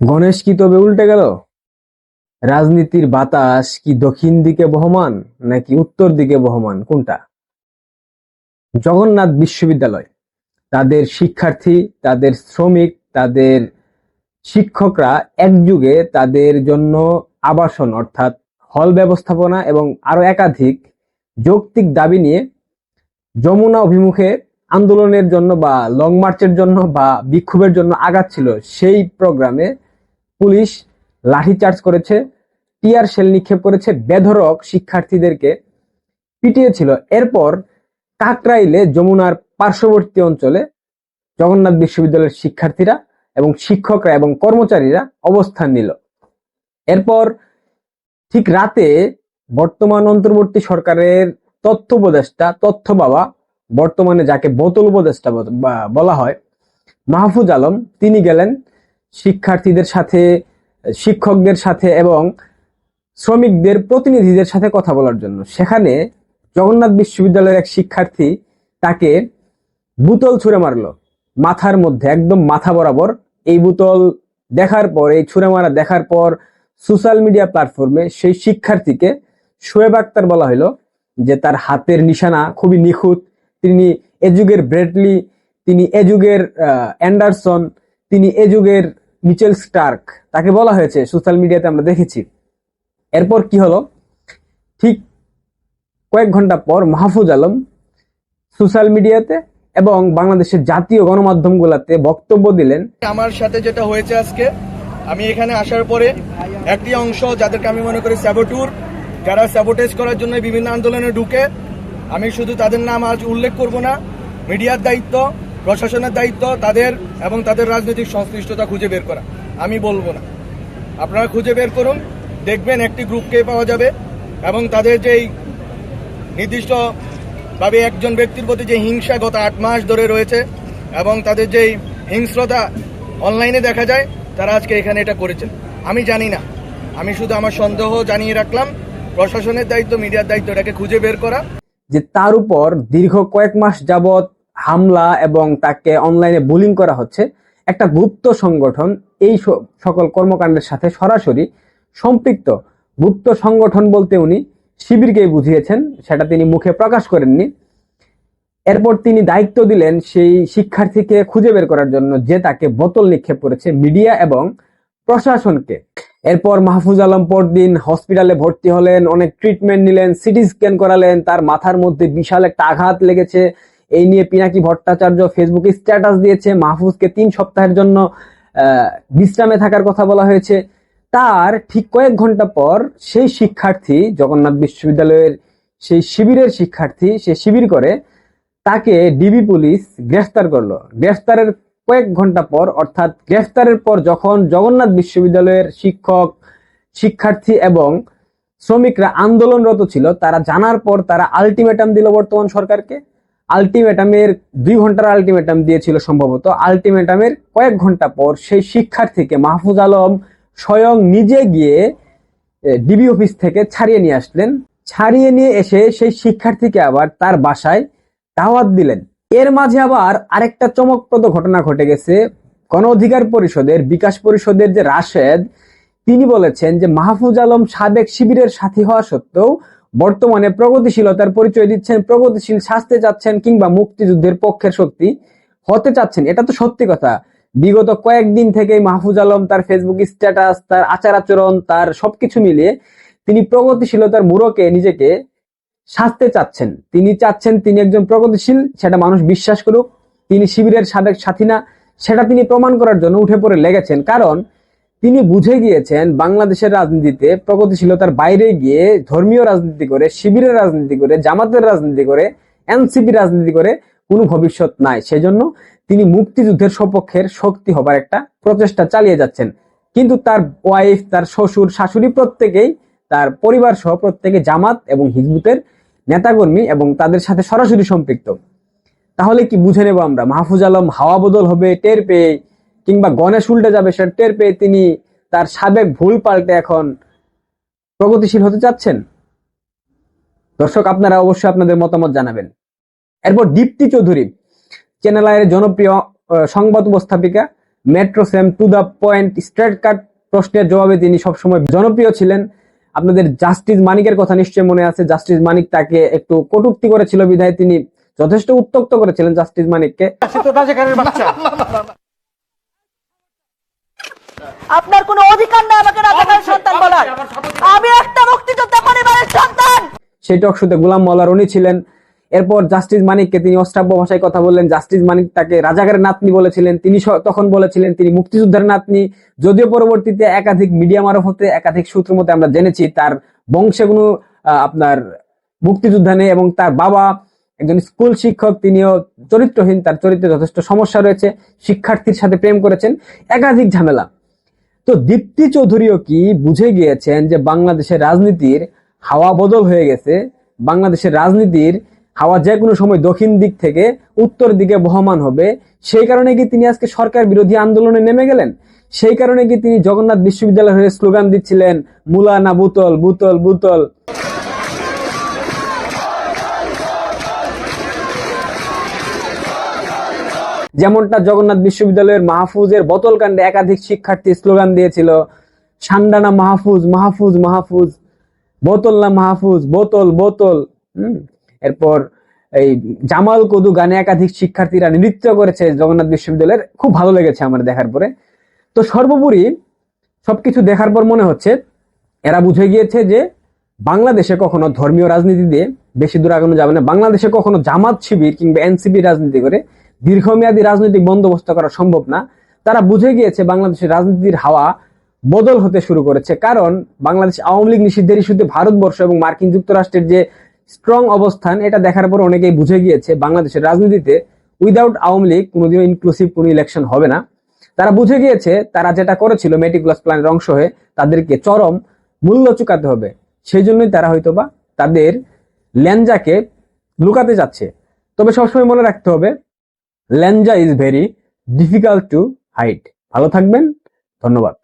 গণেশ কি তবে উল্টে গেল? রাজনীতির বাতাস কি দক্ষিণ দিকে বহমান নাকি উত্তর দিকে বহমান? কোনটা? জগন্নাথ বিশ্ববিদ্যালয়। তাদের শিক্ষার্থী, তাদের শ্রমিক, তাদের শিক্ষকরা একযুগে তাদের জন্য আবাসন অর্থাৎ হল ব্যবস্থাপনা এবং আরও একাধিক যৌক্তিক দাবি নিয়ে যমুনা অভিমুখে আন্দোলনের জন্য বা লং মার্চের জন্য বা বিক্ষোভের জন্য আগাচ্ছিল সেই প্রোগ্রামে পুলিশ লাঠিচার্জ করেছে, টিয়ার শেল নিক্ষেপ করেছে বেধরক শিক্ষার্থীদেরকে পিটিয়েছিল। এরপর কাকরাইলে যমুনার পার্শ্ববর্তী অঞ্চলে জগন্নাথ বিশ্ববিদ্যালয়ের শিক্ষার্থীরা এবং শিক্ষকরা এবং কর্মচারীরা অবস্থান নিল। এরপর ঠিক রাতে বর্তমান অন্তর্বর্তী সরকারের তথ্য উপদেষ্টা, তথ্য বাবা বর্তমানে যাকে বোতল উপদেষ্টা বলা হয়, মাহফুজ আলম, তিনি গেলেন শিক্ষার্থীদের সাথে, শিক্ষকদের সাথে এবং শ্রমিকদের প্রতিনিধিদের সাথে কথা বলার জন্য। সেখানে জগন্নাথ বিশ্ববিদ্যালয়ের এক শিক্ষার্থী তাকে বুতল ছুঁড়ে মারলো। মাথার মধ্যে, একদম মাথা বরাবর। এই বুতল দেখার পর, এই ছুঁড়ে মারা দেখার পর সোশ্যাল মিডিয়া প্ল্যাটফর্মে সেই শিক্ষার্থীকে শোয়েব আক্তার বলা হলো যে তার হাতের নিশানা খুবই নিখুঁত তিনি এ যুগের ব্রেডলি, তিনি এ যুগের অ্যান্ডারসন, তিনি এ যুগের মিচেল স্টার্ক। তাকে বলা হয়েছে, সোশ্যাল মিডিয়াতে আমরা দেখেছি। এরপর কি হলো? ঠিক কয়েক ঘণ্টা পর মাহফুজ আলম সোশ্যাল মিডিয়াতে এবং বাংলাদেশের জাতীয় গণমাধ্যমগুলোতে বক্তব্য দিলেন। আমার সাথে যেটা হয়েছে আজকে, আমি এখানে আসার পরে একটি অংশ যাদেরকে আমি মনে করি স্যাবোটুর যারা স্যাবোটেজ করার জন্য বিভিন্ন আন্দোলনে ঢুকে আমি শুধু তাদের নাম আজ উল্লেখ করব না, মিডিয়ার দায়িত্ব, প্রশাসনের দায়িত্ব, তাদের এবং তাদের রাজনৈতিক সংশ্লিষ্টতা খুঁজে বের করা। আমি বলব না। আপনারা খুঁজে বের করুন, দেখবেন একটি গ্রুপকে পাওয়া যাবে এবং তাদের যেই নির্দিষ্টভাবে একজন ব্যক্তির প্রতি যে হিংসা গত আট মাস ধরে রয়েছে এবং তাদের যেই হিংস্রতা অনলাইনে দেখা যায়, তারা আজকে এখানে এটা করেছেন। আমি জানি না। আমি শুধু আমার সন্দেহ জানিয়ে রাখলাম, প্রশাসনের দায়িত্ব, মিডিয়ার দায়িত্ব, এটাকে খুঁজে বের করা। যে তার উপর দীর্ঘ কয়েক মাস যাবৎ হামলা এবং তাকে অনলাইনে বুলিং করা হচ্ছে, একটা গুপ্ত সংগঠন, এই সকল কর্মকাণ্ডের সাথে সরাসরি সম্পৃক্ত। গুপ্ত সংগঠন বলতে উনি শিবিরকেই বুঝিয়েছেন, সেটা তিনি মুখে প্রকাশ করেননি। এরপর তিনি দায়িত্ব দিলেন সেই শিক্ষার্থীকে খুঁজে বের করার জন্য যে তাকে বোতল নিক্ষেপ করেছে মিডিয়া এবং প্রশাসনকে। এরপর মাহফুজ আলম পরদিন হসপিটালে ভর্তি হলেন, অনেক ট্রিটমেন্ট নিলেন সিটি স্ক্যান করালেন, তার মাথার মধ্যে বিশাল একটা আঘাত লেগেছে। এই নিয়ে পিনাকি ভট্টাচার্য ফেসবুকে স্ট্যাটাস দিয়েছে। মাহফুজকে তিন সপ্তাহের জন্য বিশ্রামে থাকার কথা বলা হয়েছে। তার ঠিক কয়েক ঘণ্টা পর সেই শিক্ষার্থী, জগন্নাথ বিশ্ববিদ্যালয়ের সেই শিবিরের শিক্ষার্থী, সে শিবির করে, তাকে ডিবি পুলিশ গ্রেফতার করল। গ্রেফতারের কয়েক ঘণ্টা পর, অর্থাৎ গ্রেফতারের পর যখন জগন্নাথ বিশ্ববিদ্যালয়ের শিক্ষক, শিক্ষার্থী এবং শ্রমিকরা আন্দোলনরত ছিল, তারা জানার পর তারা আলটিমেটাম দিল বর্তমান সরকারকে। আলটিমেটামের দুই ঘণ্টার আলটিমেটাম দিয়েছিল সম্ভবত। আলটিমেটামের কয়েক ঘণ্টা পর সেই শিক্ষার্থীকে মাহফুজ আলম স্বয়ং নিজে গিয়ে ডিবি অফিস থেকে ছাড়িয়ে নিয়ে আসলেন। ছাড়িয়ে নিয়ে এসে সেই শিক্ষার্থীকে আবার তার বাসায় দাওয়াত দিলেন। এর মাঝে আবার আরেকটা চমকপ্রদ ঘটনা ঘটে গেছে। গণ অধিকার পরিষদের, বিকাশ পরিষদের যে রাশেদ, তিনি বলেছেন যে মাহফুজ আলম সাবেক শিবিরের সাথী হওয়া সত্ত্বেও বর্তমানে প্রগতিশীলতার পরিচয় দিচ্ছেন, প্রগতিশীল শাস্তে চাচ্ছেন কিংবা মুক্তিযুদ্ধের পক্ষের শক্তি হতে চাচ্ছেন। এটা তো সত্যি কথা। বিগত কয়েকদিন থেকেই মাহফুজ আলম তার ফেসবুক স্ট্যাটাস তার আচার আচরণ, তার সবকিছু মিলিয়ে তিনি প্রগতিশীলতার মুরকে নিজেকে সাজতে চাচ্ছেন। তিনি চাচ্ছেন তিনি একজন প্রগতিশীল, সেটা মানুষ বিশ্বাস করুক। তিনি শিবিরের সাবেক সাথী না, সেটা তিনি প্রমাণ করার জন্য উঠে পড়ে লেগেছেন। কারণ তিনি বুঝে গিয়েছেন বাংলাদেশের রাজনীতিতে প্রগতিশীলতার বাইরে গিয়ে ধর্মীয় রাজনীতি করে, শিবিরের রাজনীতি করে, জামাতের রাজনীতি করে, এনসিপি রাজনীতি করে কোনো ভবিষ্যৎ নাই। সেজন্য তিনি মুক্তিযুদ্ধের সপক্ষের শক্তি হবার একটা প্রচেষ্টা চালিয়ে যাচ্ছেন। কিন্তু তার ওয়াইফ তার শ্বশুর, শাশুড়ি প্রত্যেকেই, তার পরিবার সহ প্রত্যেকে জামাত এবং হিজবুতের নেতাকর্মী এবং তাদের সাথে সরাসরি সম্পৃক্ত। তাহলে কি বুঝে নেব আমরা? মাহফুজ আলম হাওয়া বদল হবে, টের পেয়ে, কিংবা গণেশ উল্টে যাবে, সেটা টের পেয়ে তিনি তার সাবেক ভুল পাল্টে এখন প্রগতিশীল হতে চাচ্ছেন? দর্শক, আপনারা অবশ্যই আপনাদের মতামত জানাবেন। এরপর দীপ্তি চৌধুরী চ্যানেল আয়ের জনপ্রিয় সংবাদ উপস্থাপিকা metro same to the point straight cut প্রশ্নের জবাবে তিনি সবসময় জনপ্রিয় ছিলেন। আপনাদের জাস্টিস মানিকের কথা নিশ্চয়ই মনে আছে। জাস্টিস মানিক তাকে একটু কটুক্তি করেছিল বিধায় তিনি যথেষ্ট উত্তক্ত করেছিলেন জাস্টিস মানিককে। আপনার কোনো অধিকার নাই আমাকে রাজাকার সন্তান বলার। আমি একটা মুক্তিযোদ্ধা পরিবারের সন্তান। সেই টক শুতে গোলাম মোল্লা রনি ছিলেন। এরপর জাস্টিস মানিককে তিনি অষ্টাব্য ভাষায় কথা বললেন। জাস্টিস মানিক তাকে রাজাকারের নাতনি বলেছিলেন। তিনি তখন বলেছিলেন, তিনি মুক্তিযোদ্ধার নাতনি। যদিও পরবর্তীতে একাধিক মিডিয়া মারফতে, একাধিক সূত্র মতে আমরা জেনেছি, তার বংশে কোনো আপনার মুক্তিযোদ্ধা নেই এবং তার বাবা একজন স্কুল শিক্ষক, তিনিও চরিত্রহীন, তার চরিত্রে যথেষ্ট সমস্যা রয়েছে, শিক্ষার্থীর সাথে প্রেম করেছেন। একাধিক ঝামেলা। তো দীপ্তি চৌধুরীও কি বুঝে গিয়েছেন যে বাংলাদেশের রাজনীতির হাওয়া বদল হয়ে গেছে? বাংলাদেশের রাজনীতির হাওয়া যে কোনো সময় দক্ষিণ দিক থেকে উত্তর দিকে বহমান হবে। সেই কারণে কি তিনি আজকে সরকার বিরোধী আন্দোলনে নেমে গেলেন? সেই কারণে কি তিনি জগন্নাথ বিশ্ববিদ্যালয়ের হয়ে স্লোগান দিচ্ছিলেন, মুলা না বুতল বুতল বুতল যেমনটা জগন্নাথ বিশ্ববিদ্যালয়ের মাহফুজের বোতল কাণ্ডে একাধিক শিক্ষার্থী স্লোগান দিয়েছিল, সান্ডানা মাহফুজ মাহফুজ মাহফুজ, বোতল না মাহফুজ, বোতল বোতল এরপর এই জামাল কদু গানে একাধিক শিক্ষার্থীরা নৃত্য করেছে জগন্নাথ বিশ্ববিদ্যালয়ের। খুব ভালো লেগেছে আমার দেখার পরে। তো সর্বোপরি সবকিছু দেখার পর মনে হচ্ছে, এরা বুঝে গিয়েছে যে বাংলাদেশে কখনো ধর্মীয় রাজনীতি দিয়ে বেশি দূর আগানো যাবে না। বাংলাদেশে কখনো জামাত শিবির কিংবা এনসিপি রাজনীতি করে দীর্ঘমেয়াদী রাজনৈতিক বন্দোবস্ত করা সম্ভব না। তারা বুঝে গিয়েছে বাংলাদেশের রাজনীতির হাওয়া বদল হতে শুরু করেছে। কারণ বাংলাদেশ আওয়ামী লীগ নিষিদ্ধের ইস্যুতে ভারতবর্ষ এবং মার্কিন যুক্তরাষ্ট্রের যে স্ট্রং অবস্থান, এটা দেখার পর অনেকেই বুঝে গিয়েছে বাংলাদেশের রাজনীতিতে উইদাউট আওয়ামী লীগ কোনোদিনও ইনক্লুসিভ কোনো ইলেকশন হবে না। তারা বুঝে গিয়েছে, তারা যেটা করেছিল মেটিকুলাস প্ল্যানের অংশ হয়ে, তাদেরকে চরম মূল্য চুকাতে হবে। সেই জন্যই তারা হয়তোবা তাদের ল্যাঞ্জাকে লুকাতে যাচ্ছে। তবে সবসময় মনে রাখতে হবে, ল্যাঞ্জা is very difficult to hide ভালো থাকবেন, ধন্যবাদ।